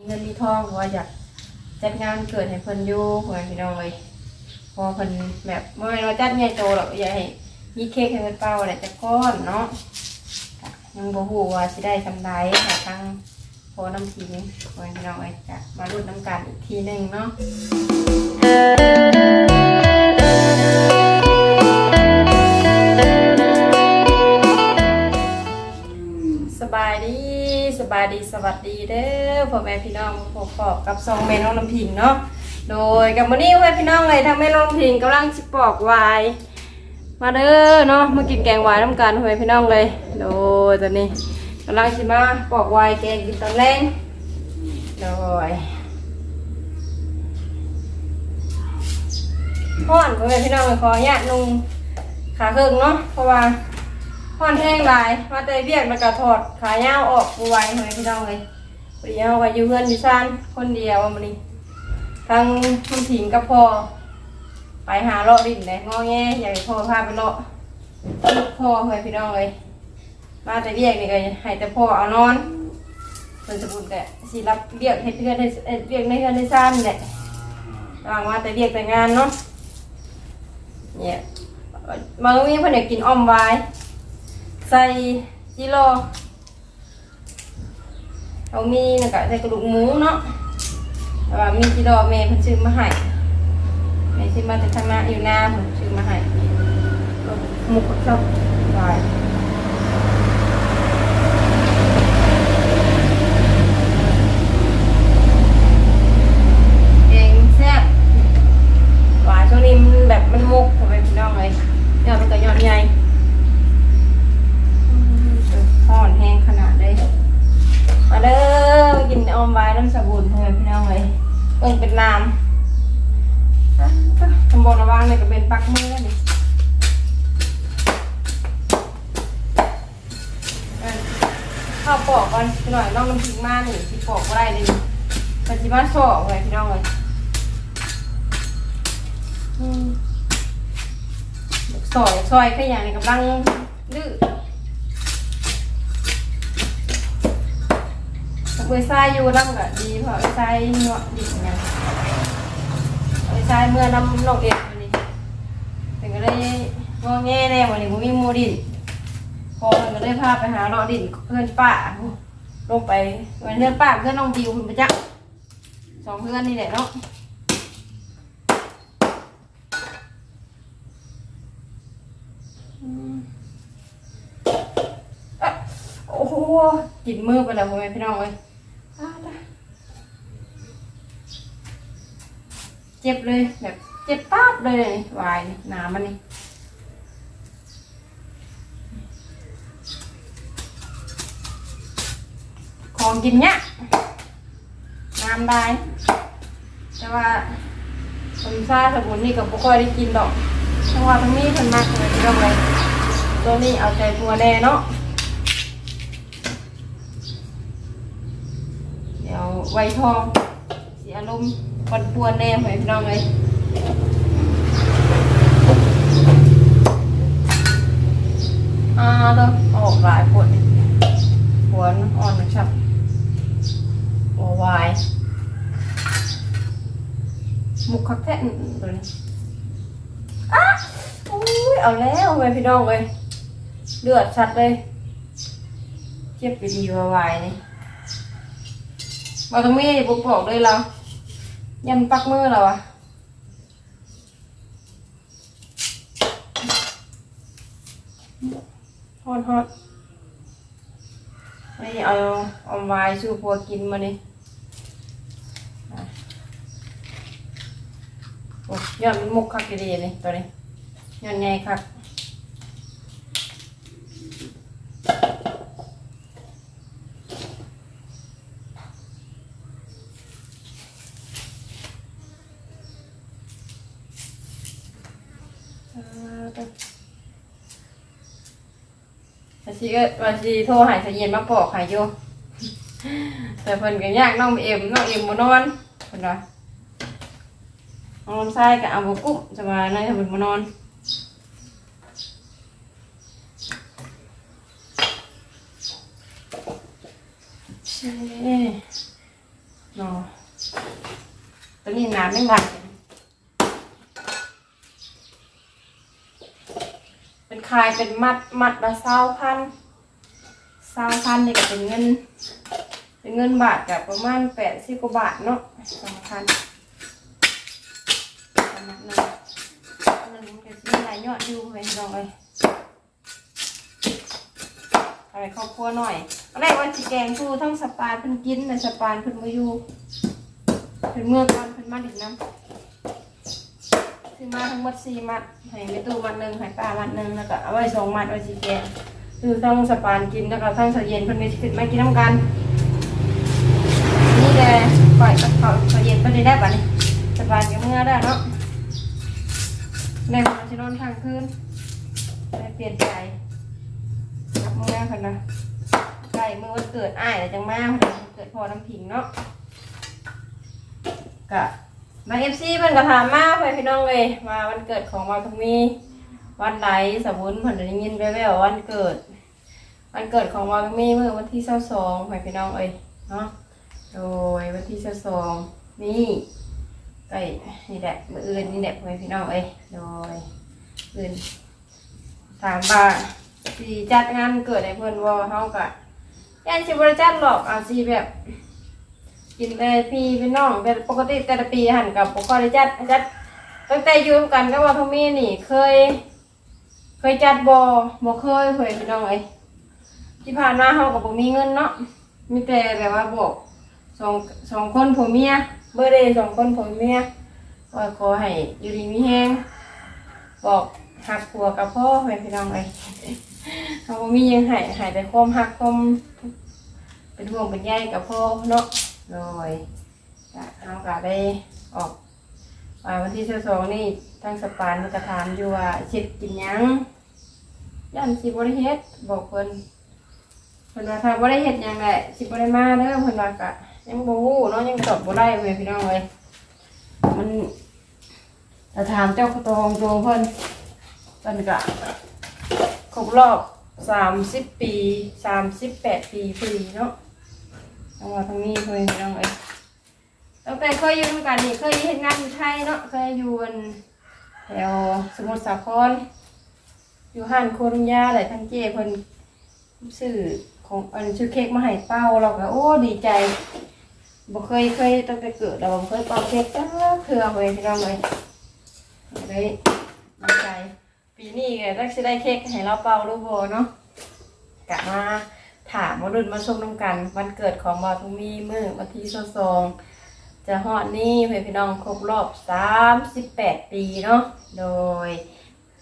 มีเงินมีทองว่าอยากจัดงานเกิดให้เพิ่นอยู่พ่อแม่พี่น้องเลยพอเพิ่นแบบเมื่อเราจัดใหญ่โตหรอกอยากให้มีเค้กให้เพิ่นเป่าแหละจะก้อนเนาะยังบ่ฮู้ว่าสิได้สำไรค่ะทางพอน้ำพิงพ่อแม่พี่น้องเลยจะมารุ่นน้ำกันอีกทีหนึ่งเนาะสบายดี สบายดีสวัสดีเด้อพ่อแม่พี่น้องพบปอกกับซองแม่น้องลำพิงเนาะโดยกับมื้อนี้พ่อแม่พี่น้องเลยทางแม่น้องลำพิงกำลังสิปอกวายมาเด้อเนาะมากินแกงวายน้ำกันพ่อแม่พี่น้องเลยโดยตอนนี้กำลังสิมาปอกวายแกงกินตอนแรงโดยพ่อนพ่อแม่พี่น้องเลยขออนุญาตนุ่งขาเครื่องเนาะเพราะว่า ห่อนแห้งหลายมาแต่เบียกแล้วก็ถอดขายาวออกปูไว้ให้พี่น้องเลยพอดีเอาไว้อยู่เพื่อนอยู่ซ่านคนเดียวมันนี้ทั้งคุณถิงกับพ่อไปหาเลาะดินเลยงอแงอยากให้พ่อพาไปเลาะลูกพ่อให้พี่น้องเลยมาแต่เบียกนี่ก็ให้แต่พ่อเอานอนเป็นสมุนแต่สิรับเบียกให้เพื่อนให้เฮ็ดเบียกในเพื่อนในซ่านนี่แหละระหว่างมาแต่เบียกแต่งานเนาะเนี่ยบางวีเพิ่นอยากกินอ้อมไว้ ใส่จิโลเอามีนะกะใส่กระดูกหมูเนาะแต่ว่ามีจิโลเมย์เพิ่นซื้อมาให้เมย์ซื้อมาแต่ทางหน้าอยู่หน้าเพิ่นซื้อมาให้หมูกชอบหลายเองแซ่บหวานช่วงนี้มันแบบมันมุกทำไมพี่น้องเลยยอดมันก็ยอดใหญ่ ห่อนแห้งขนาดเลยมาเด้อกินออมไว้น้ำสบู่เพื่อนพี่น้องเลยเอิ้งเป็นน้ำอะทำบนระวังเลยก็เป็นปักมือนี่เอิ้นข้าวปอกก่อนพี่หน่อยน้องน้ำพริกมานี่ที่ปอกก็ได้เลยนี่ ปัจจุบันสอกเลยพี่น้องเลยอืมซอยซอยแค่อย่างนี้กำลังดื้อเวยทรายอยู่น้ำก็ดีเพราะเวยทรายเนาะดิบไงเวยทรายเมื่อน้ำนกเอ็ดวันนี้แต่ก็ได้งอแง่แน่วันนี้ผมมีมูดินพอมันก็ได้พาไปหาเลาะดินเพื่อนป้าลงไปเพื่อนป้าเพื่อนน้องบิวคุณประจักษ์ สองเพื่อนนี่แหละเนาะโอ้โหกินมือไปแล้วพ่อแม่พี่น้องเลยเจ็บเลยแบบเจ็บป๊าบเลยวายนี่หนามันนี่ของกินเนี้ย น้ำได้ แต่ว่าคนซ่าสมุนนี่กับบุค่อยได้กินดอกทั้งว่าทั้งนี้เพิ่นมากเลยพี่น้องเลยตัวนี้เอาใจตัวแน่เนาะเดี๋ยวไวทองเสียอารมณ์ปนปวนแน่หอนพี่น้องเลยอ่าเด้อออกหลายปวดนี่ปวดอ่อนชับโอ้วาย มุกคักแท้ตัวนี้อ้าอุ้ยเอาแล้วเว้ยพี่น้องเลยเลือดชัดเลยเจ็บไปดีวาวายนี่บาตรงนี้ปุ๊บอกเลยเรายันปักมือเราอะฮอดฮอดนี่เอาเอาไว้ชูพัวกินมาดิอะโอ้ ยอดมันมุกคักดีๆนี่ตัวนี้ยอดใหญ่คักวันชีก็วันชีโทรหายสะเย็นมาปอกหายอยู่แต่เพิ่นก็ยากน้องเอ็มน้องเอ็มบ่นอนเพิ่นว่า นองลำไส้ก็เอาบกุ้มจะมาในทำเพิ่นบ่นอนใช่นาะตัวนี้น้ำไม่หนักเป็นคายเป็นมัดมัดละเศร้าพันเศร้าพันนี่ก็เป็นเงิน เป็นเงินบาทกับประมาณแปดสิบกว่าบาทเนาะสองพัน มันมันก็สิมีหลายยอดอยู่ไปลองเลยเอาไปครอบครัวหน่อยอนแรวันสิแกงทูทั้งสปานเพิ่นกินแต่สปานเพิ่นมาอยู่เพิ่นเมื่อก่อนเพิ่นมาดิบน้ำซื้อมาทั้งหมดสี่มัดให้ไปตู้มัดหนึ่งให้ป้ามัดหนึ่งแล้วก็เอาไว้สองมัดไว้สิแกงคือทั้งสปานกินแล้วก็ทั้งสเย็นเพิ่นมีขึ้นมากินน้ำกัน นี่แหละปล่อยกับเขาเขาเย็นไปได้ได้ป่ะนี่สบายกับเมื่อได้เนาะ แม่มาจะนอนทางคืนแม่เปลี่ยนใจกับมื่อคนนะใกล้เมื่อวันเกิดอ้ายแล้วจังมาคนนะวันเกิดพอน้ำผิงเนาะกะมาเอฟซีเพิ่นก็ถามมาเพื่อนพี่น้องเลยมาวันเกิดของวาทุมีวันไหนสมบุญเพิ่นได้ยินแว่วๆวันเกิด วันเกิดของวาทุมีเมื่อวันที่เช้าสองเพื่อนพี่น้องเอ้ยเนาะโดยวันที่เสิบสองนี่ ไก่นี่แหละมืออื่นนี่แหละพ่อพี่น้องเอ้ยโดยอื่นถามว่าสีจัดงานเกิดในเพื่อนวอเฮากะย่านสิบริจัดหรอกอาสีแบบ กินแต่พี่พี่น้องแต่ปกติแต่ละปีหันกับปกติจัดจัดตั้งแต่ยู่ร่วมกันก็ว่าทมีนี่เคย เคยจัดบอบอเคยเพื่อนพี่น้องเอ้ยที่ผ่านมาเฮากับบ่มีเงินเนาะมีแต่แบบว่าบอกสองสองคนผัวเมีย บอร์เดย์สองคนผัวเมียว่าขอให้อยู่ดีมีแห้งบอกหักผัวกับพ่อให้พี่น้องเลยเขาบ่มียังห้ให้แต่ความหักความเป็นห่วงเป็นใยกับพ่อเนาะโดยก็เอาก็ได้ออกวันที่สองนี่ทั้งสปานมันก็ถามอยู่ว่าเช็ดกินยังย่านสิบริเฮ็ดบอกเพิ่นเพิ่นว่าถ้าบ่ได้เฮ็ดยังแหละสิบ่ได้มาเด้อเพิ่นว่ากะ ยังบ่ฮู้เนาะยังตอบบ่ได้เว้ยพี่น้องเอ้ยมันถ้าถามเจ้าตัวของตัวเพิ่นเพิ่นกะครบรอบ30ปี38ปีพอดีเนาะทางว่าทางนี้เพิ่นพี่น้องเอ้ยตั้งแต่เคยอยู่ด้วยกันนี่เคยเฮ็ดงานอยู่ไทยเนาะเคยอยู่อันแถวสมุทรสาครอยู่ห้านโครุญญาได้ทั้งเจ้เพิ่นซื้อของอันชื่อเค้กมาให้เป้าเราก็โอ้ดีใจ บ่เคยเคยตั้งแต่เกิดเราบ่เคยป่าเค้กจ้าเถื่อเลยพี่น้องเลยเลยดีใจปีนี้ก็ตั้งสิได้เค้กให้เราเป่าดูโบเนาะกะมาถามมาดุนมาชมน้ำกัน วันเกิดของบอทุมีมือวันที่สองจะฮอดนี่เพื่อนพี่น้องครบรอบสามสิบแปดปีเนาะโดย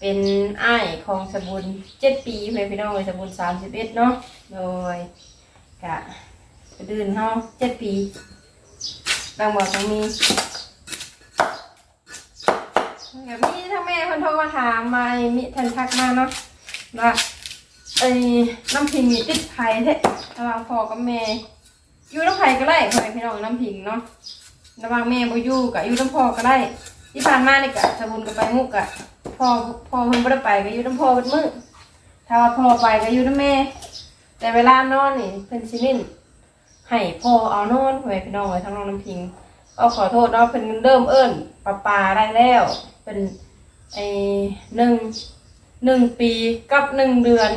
เป็นอ้ายของสบุญเจ็ดปีเลยพี่น้องเลยสบุญสามสิบเอ็ดเนาะโดยกะกระดืนเฮาเจ็ดปี บางบอกตรงนี้แบบนี้ถ้าแม่คนโทรมาถามมาไอ้มิทันทักมาเนาะว่าไอ้น้ำพิงมีติดไผ่เทะระว่างพอกับแม่อยู่น้ำไผ่ก็ได้พ่อแม่พี่น้องน้ำพิงเนาะระว่างแม่บ่อยู่กับอยู่น้ำพอก็ได้ ที่ผ่านมาเนี่ยกะสบุญกับไปมุกกะพ่อพ่อเพิ่นบ่ได้ไปก็อยู่น้ำพอเป็นมือถ้าว่าพ่อไปก็อยู่น้ำแม่ แต่เวลานอนนี่เพิ่นสินิ่น ให้พ่อเอานอนไว้พี่น้องไว้ทั้งน้องน้ำพิงก็ขอโทษเนาะเพิ่นเริ่มเอิ้นปลาปลาได้แล้วเป็นไอ้หนึ่งหนึ่งปีกับหนึ่งเดือน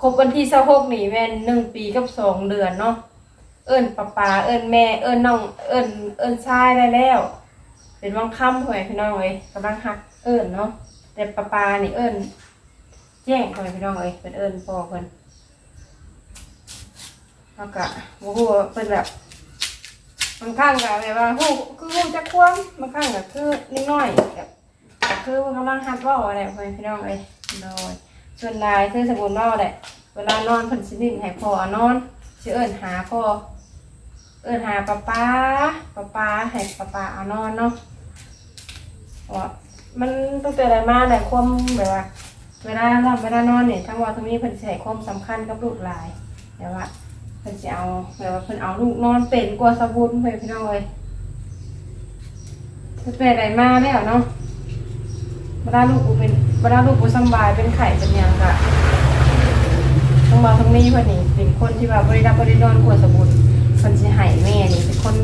ครบวันที่สิบหกนี่แม่นหนึ่งปีกับสองเดือนเนาะเอิ้นปลาปลาเอิ้นแม่เอิ้นน้องเอิ้นเอิ้นชายได้แล้ว เป็นวังค่ำหวยพี่น้องเลยกำลังหักเอิญเนาะแต่ปลาปลานี่เอิญแจ้งหวยพี่น้องเลยเป็นเอิญพอเพิ่น แล้วก็โอ้โหเป็นแบบบางครั้งก็แบบว่าฮู้คือฮู้จักความบางครั้งก็คือนิดหน่อยแบบก็คือมันกำลังหัดเว่าอะไรพี่น้องเลยโดยส่วนนายคือสมบูรณ์ว่าแหละเวลานอนเพิ่นสินิ่งให้พ่อเอนอนสิเอิญหาพ่อเอิญหาปลาปลาปลาปลาให้ปลาปลาเอานอนเนาะว่ามันตั้งแต่อะไรมาแต่ความแบบว่าเวลาหลับเวลานอนเนี่ยทั้งวันทั้งนี้เพิ่นให้ความสำคัญกับลูกหลายแต่ว่า เพิ่นสิเอาแบบว่าเพิ่นเอาลูกนอนเป็นกลัวสะบุญเพิ่นพี่น้องเลยตั้งแต่อะไรมาแล้วเนาะเวลาลูกกูเป็นเวลาลูกกูสำบายเป็นไข้เป็นหยังกะทั้งวันทั้งนี้เพิ่นนี่เป็นคนที่ว่าบริรับบรินอนกลัวสะบุญเพิ่นสิให้แม่นี่เป็นคน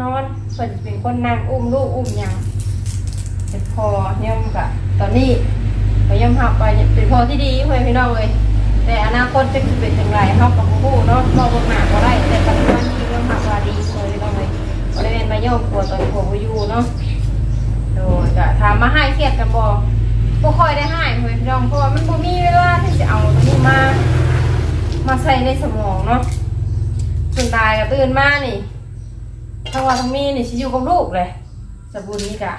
นอนเพิ่นเป็นคนนั่งอุ้มลูกอุ้มหยังเป็นพอย่อมกะตอนนี้ก็ย่อมหับไปเป็นพอที่ดีเพื่อนพี่น้องเลย แต่อนาคตจะเป็นอย่างไรเฮากับผู้เนาะมองบิ่งหนาก็ได้ แต่ปัจจุบันนี้ย่อมหับว่าดีเพื่อนพี่น้องเลยบ่ได้เป็นมาย่อมกลัวตอนผัวอยู่เนาะโดยก็ถามมาให้เครียดกันบ่บ่ค่อยได้ให้เพื่อนพี่น้องเพราะว่ามันบ่มีเวลาที่จะเอาตรงนี้มา มาใส่ในสมองเนาะตื่นตายก็ตื่นมานี่ทั้งวันทั้งมีนี่สิอยู่กับลูกเลยสบุญนี่กะ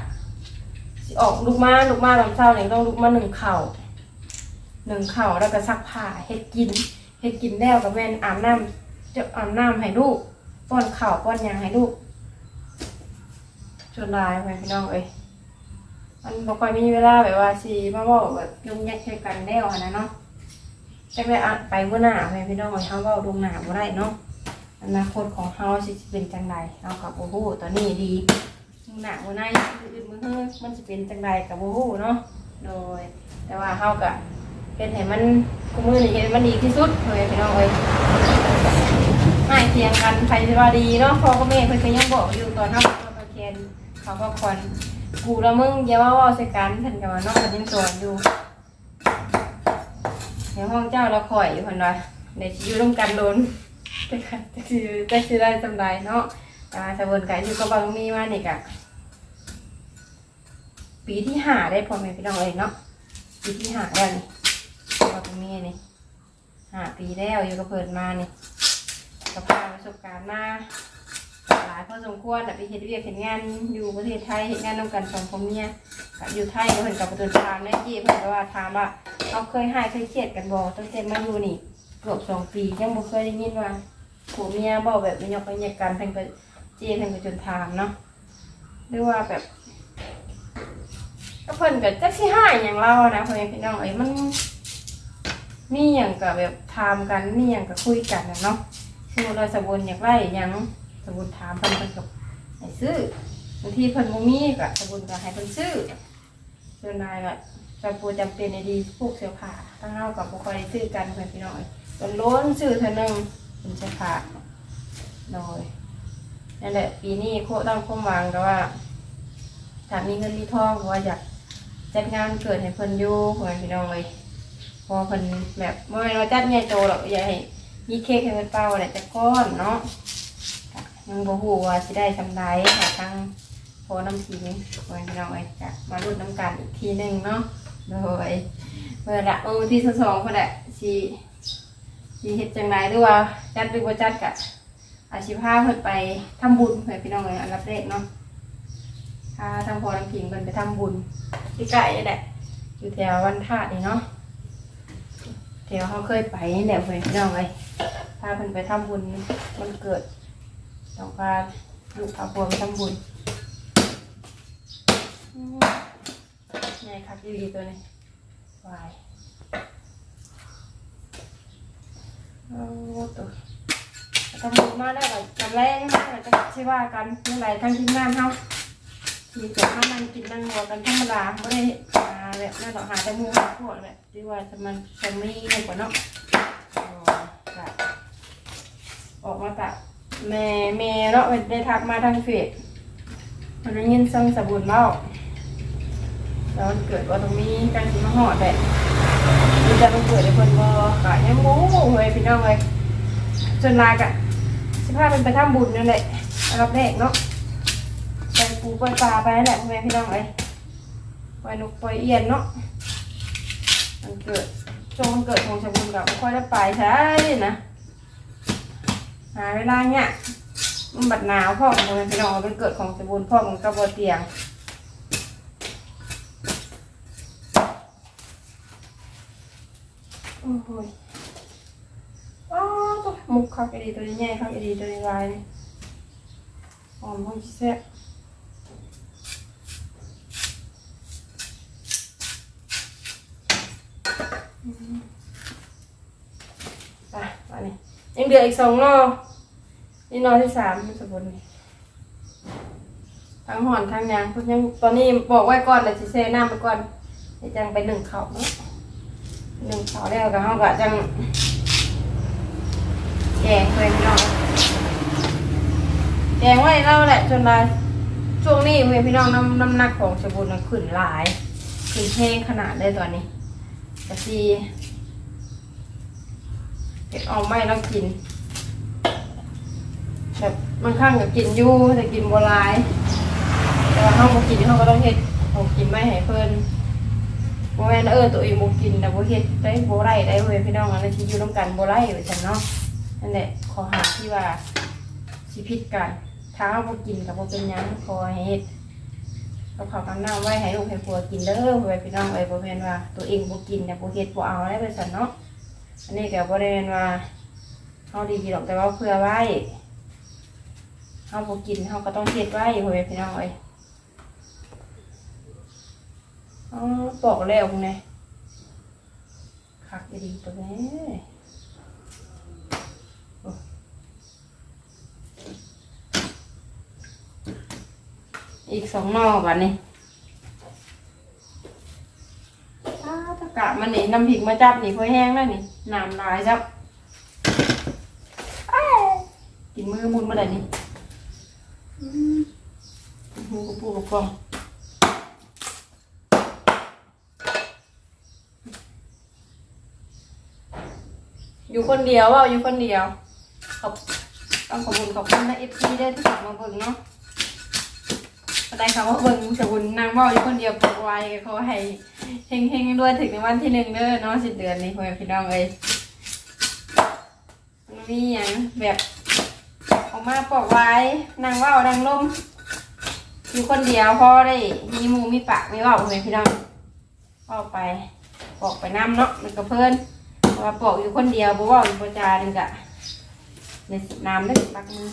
สิออกลูกมาลูกมาตอนเช้าเนี่ยต้องลูกมาหนึ่งเข่า หนึ่งเข่าวแล้วก็ซักผ้าเฮ็ดกินเฮ็ดกินแล้วกับแม่นอาบน้ำจะอาบน้ำให้ลูกป้อนข้าวป้อนยางให้ลูกจนลายไปพี่น้องเอ้ยมันบ่ค่อยมีเวลาแบบว่าสิมาบอกแบบยุ่งยากใช้กันแล้วกันนะเนาะจะไปอะไปเมื่อหน้าไปพี่น้องเฮาเว้าดวงหน้าบ่ได้เนาะอนาคตของเฮาสิเป็นจังไดเฮากับบ่ฮู้ตอนนี้ดีหน้าบ่ได้อื่นมือเฮ้มันสิเป็นจังไดกับบ่ฮู้เนาะโดย แต่ว่าเฮาก็ เฮ็ดให้มันคุมือนี่เฮ็ดให้มันดีที่สุดเลยพี่น้องเอ้ยให้เทียงกันใครสิว่าดีเนาะพ่อกับแม่เพิ่นก็ยังบอกอยู่ตอนเฮาเอาไปเรียนเขาก็คอนกูแล้วมึงอย่าว่าเว้าใส่กันเพิ่นก็ว่าน้องก็ยังสอนอยู่ในห้องเจ้าเราข่อยอยู่คนว่าในชีวิตร่วมกันโดนแต่ค่ะแต่คือแต่คือได้สำไรเนาะแต่าสะบนกันอยู่กับบางมีมานี่กะปีที่หาได้พอแม่พี่น้องเองเนาะปีที่หาแล้วนี่ บางมีนี่ห้าปีแล้วอยู่กับเพิ่นมานี่กับพาประสบการณ์มาหลายพอสมควรแต่ไปเฮ็ดเวียกเห็นงานอยู่ประเทศไทยเห็นงานนำกันสองพ่อเมียก็อยู่ไทยก็เพิ่นกับประตูทามได้จี้เพิ่นก็ว่าถามว่าเราเคยหายเคยเครียดกันบ่ตั้งแต่มาอยู่นี่เกือบสองปียังบ่เคยได้ยินว่าผัวเมียบอกแบบมันยกไปเหยียดกันเพิ่นก็เจี้เพิ่นก็จนถามเนาะหรือว่าแบบก็เพิ่นก็จักสิหายอย่างเรานะเพ่อแม่พี่น้องเอ้ยมัน มีหยังก็แบบถามกันมีหยังก็คุยกันนะเนาะสมมติเราสมบูรณ์อยากไล่ยังสมบูรณ์ถามเพิ่นเพิ่นก็ให้ซื้อบางทีเพิ่นบ่มีก็สมบูรณ์ก็ให้เพิ่นซื้อส่วนนายก็จะปูจำเป็นในดีพวกเสื้อผ้าทั้งเฮากับบุคคลซื้อกันเพื่อนพี่น้อยจนล้นซื้อเท่านึงเป็นเสื้อผ้าโดยนั่นแหละปีนี้โคตั้งความหวังก็ว่าถ้ามีเงินมีทองก็ว่าอยากจัดงานเกิดให้เพิ่นอยู่เพื่อนพี่น้องเลย พอเพิ่นแบบเมื่อเราจัดใหญ่โตหรอกอยากให้มีเค้กให้เพิ่นเป่าเนี่ยจะก้อนเนาะก็ยังบ่ฮู้ว่าสิได้สำไรค่ะทางโพน้ำผิงไว้พี่น้องไว้จะมารุ่นน้ำกันอีกทีหนึ่งเนาะโดยเมื่อละเออที่สองคนแหละสีสีเฮ็ดจังไรหรือว่าจัดหรือว่จัดกะอาชีพาเพิ่นไปทำบุญเพื่อนพี่น้องเลยอันดับแรกเนาะพาทางโพน้ำผิงเพิ่นไปทำบุญที่ไก่นี่แหละอยู่แถววันธาตุนี่เนาะ แถวเขาเคยไปนี่แหละเพื่อนพี่น้องเลยพาเพิ่อนไปทำบุญมันเกิดต้องพาลูกพาพวไปทำบุญใหญ่ครับดีตัวนี้วายเอาตัวทำบุญมาได้แบบจำแรงมากเลยจะใช่ว่ากันเมื่อไรทั้งทีมงานเขา ทีเกิดข้านั่งกินนั่งหัวกันธรรมดาไม่ได้หาแบบนั่นหรอกหาแต่หมูหาพวกแบบที่ว่าจะมันจะไมีในกว่าเนาะออออกมาตัดแม่แม่เนาะได้ทักมาทางเฟซมันได้ยินซังสบุนเล่าแล้วมันเกิดว่าตรงนี้การกินมาหอดแหละมันจะมันเกิดในคนบอกะยังโง่เลยพี่น้องเลยจนลากะสิพาเป็นไปทำบุญนั่นแหละอันดับแรกเนาะ ปูปล่อยปลาไปนั่นแหละพ่อแม่พี่น้องเลยปล่อยนกปล่อยเอียนเนาะมันเกิดช่วงมันเกิดของชาวบุญกับไม่ค่อยได้ไปใช่นะหาเวลาเนี่ยมันบัดหนาวพ่อของพ่อแม่พี่น้องมันเกิดของชาวบุญพ่อมันก็บ่เตียงโอ้ยอ้าวตัวมุกคักไอดีตัวนี้ใหญ่คักไอดีตัวนี้ลายนี่หอมหองแซ่บอืม ไปมานี่ยังเหลืออีกสองนอนี่นอที่สามมันสมบูรณ์นี่ทั้งหอนทั้งยางพวกยังตอนนี้บอกไว้ก่อนเลยสิเซน้ำไปก่อนเดี๋ยวจังไปหนึ่งเขาเนาะหนึ่งเขาแล้วก็เขาก็จังแกงเลยพี่น้องแกงไว้เล่าแหละจนได้ช่วงนี้เพื่อนพี่น้องน้ำน้ำหนักของชาบูนมันขึ้นหลายขึ้นแห้งขนาดเลยตอนนี้ กะซีเก็บเอาไม่แล้วกินแบบบางครั้งก็กินอยู่แต่กินบัวลาย แต่ว่าเขาบ่กินเขาก็ต้องเฮ็ดผมกินไม่ให้เพิ่นบ่แม่นเออตัวเองบ่กินแต่บ่เฮ็ดได้บ่ไรได้เว้ยพี่น้องอันนั้นที่อยู่นํกันบ่ไรว่าซั่นเนาะนั่นแหละขอหาที่ว่าสิผิดกันถ้าเฮาบ่กินก็บ่เป็นหยังขอให้เฮ็ด กับข้าวกับน้ำไว้ให้ลูกให้ผัวกินเด้อเว้ยพี่น้องเอ้ยบ่แม่นว่า ตัวเองบ่กินแต่ยบ่เฮ็ดบ่เอาได้ว่าซั่นเนาะอันนี้ก็บ่ได้แม่นว่าเฮาดีหรอกแต่ว่าเพื่อไว้เฮาบ่กินเฮาก็ต้องเฮ็ดไว้เว้ยพี่น้องเอ้ยอ๋อบอกแล้วไงคักดีตัวนี้ อีกสองนอบันนี้อ้าตะกะมันนี่น้ำพริกมาจับนี่พอแห้งแล้วนี่น้ำลายจับอ้ายกินมือมุนมาได้นี่อืมหูกระปูกระปองอยู่คนเดียวว่าอยู่คนเดียวขอบต้องขอบคุณขอบคุณนะเอฟซีได้ที่ฝากมาเบิ่งเนาะ ได้คำว่าเบิ่งสบุญนางเว่าอยู่คนเดียวปลุกไว้ขอให้เฮงเฮงๆด้วยถึงในวันที่หนึ่งเด้อเนาะสิเดือนนี้พ่อแม่พี่น้องเลยมันมีอย่างแบบออกมาปลอกไว้นางเว่านางลมอยู่คนเดียวพอได้มีมูมีปากมีเว่าพ่อพี่น้องเว่าไปปอกไปน้ำเนาะมันก็เพลินเพราะว่าปอกอยู่คนเดียวบ่เว่าอยู่ประจานึงกะในสิน้ำได้ปักมือม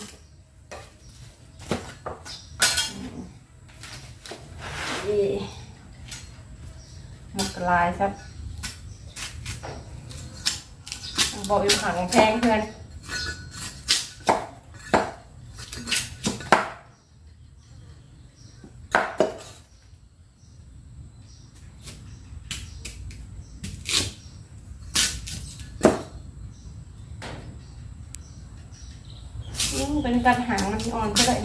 นี่หมดลายครับบอกอยู่ขังแพงเพื่อนมันเป็นการหางมันอ่อนก็ได้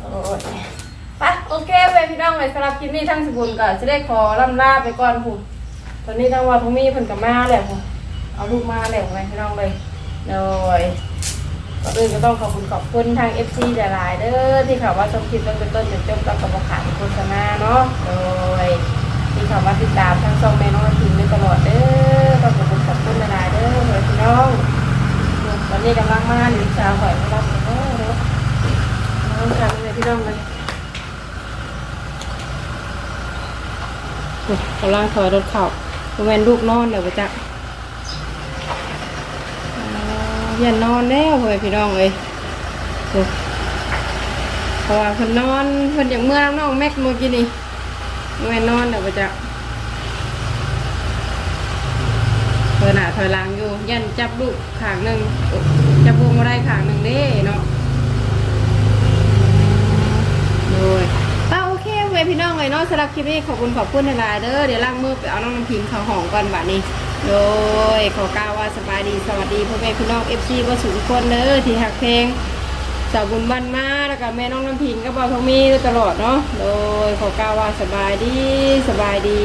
โอ้ยไปโอเคไปพี่น้องเลยสำ หรับคลิปนี้ทั้งสบุญก็จะได้ขอล่ำลาไปก่อนผู้ตอนนี้ทั้งวันพรุ่งนี้เพิ่นกับมาแล้วผู้เอาลูกมาแล้วไงพี่น้องเลยโดยก่อนอื่นก็ต้องขอบคุณขอบคุณทาง FC หลายๆเด้อที่เขาว่าชมคลิปตั้งแต่ต้นจนจบแล้วก็บอขาดโฆษณาเนาะโดยที่เขามาติดตามทั้งช่องแม่น้องทีมในตลอดเด้อต้องขอบคุณขอบคุณหลายๆเด้อพี่น้องตอนนี้กำลังมาหนึ่งสาวหอยมารับเด้อเด้อน้องกันเลยพี่น้องเลยโอ้ย กำลังถอยรถเข่าแวนลูกนอนเดี๋ยวไปจักอย่านอนแล้วเพื่อนพี่น้องเลยโอ้ยเพราะว่าเพิ่นนอนเพิ่นอย่างเมื่อน้องแม็กเมื่อกี้นี่แม่นอนเดี๋ยวไปจะเธอหน่ะถอยหลังอยู่ยันจับลูกขางหนึ่งจับพวงมาได้ขางหนึ่งเด้เนาะโดย ป้าโอเวพี่น้องเลยเนาะสำหรับคลิปนี้ขอบคุณขอบคุณหลายเด้อเดี๋ยวล่างมือไปเอาน้องน้ำพิงเขาหอมก่อนบัดนี้ โดยขอกล่าวว่าสบายดีสวัสดีพ่อแม่พี่น้องเอฟซีว่าสุขทุกคนเด้อที่หักเพลงสาวบุญบ้านมาแล้วก็แม่น้องน้ำพิงก็บอกทองมีตลอดเนาะโดยขอกล่าวว่าสบายดีสบายดี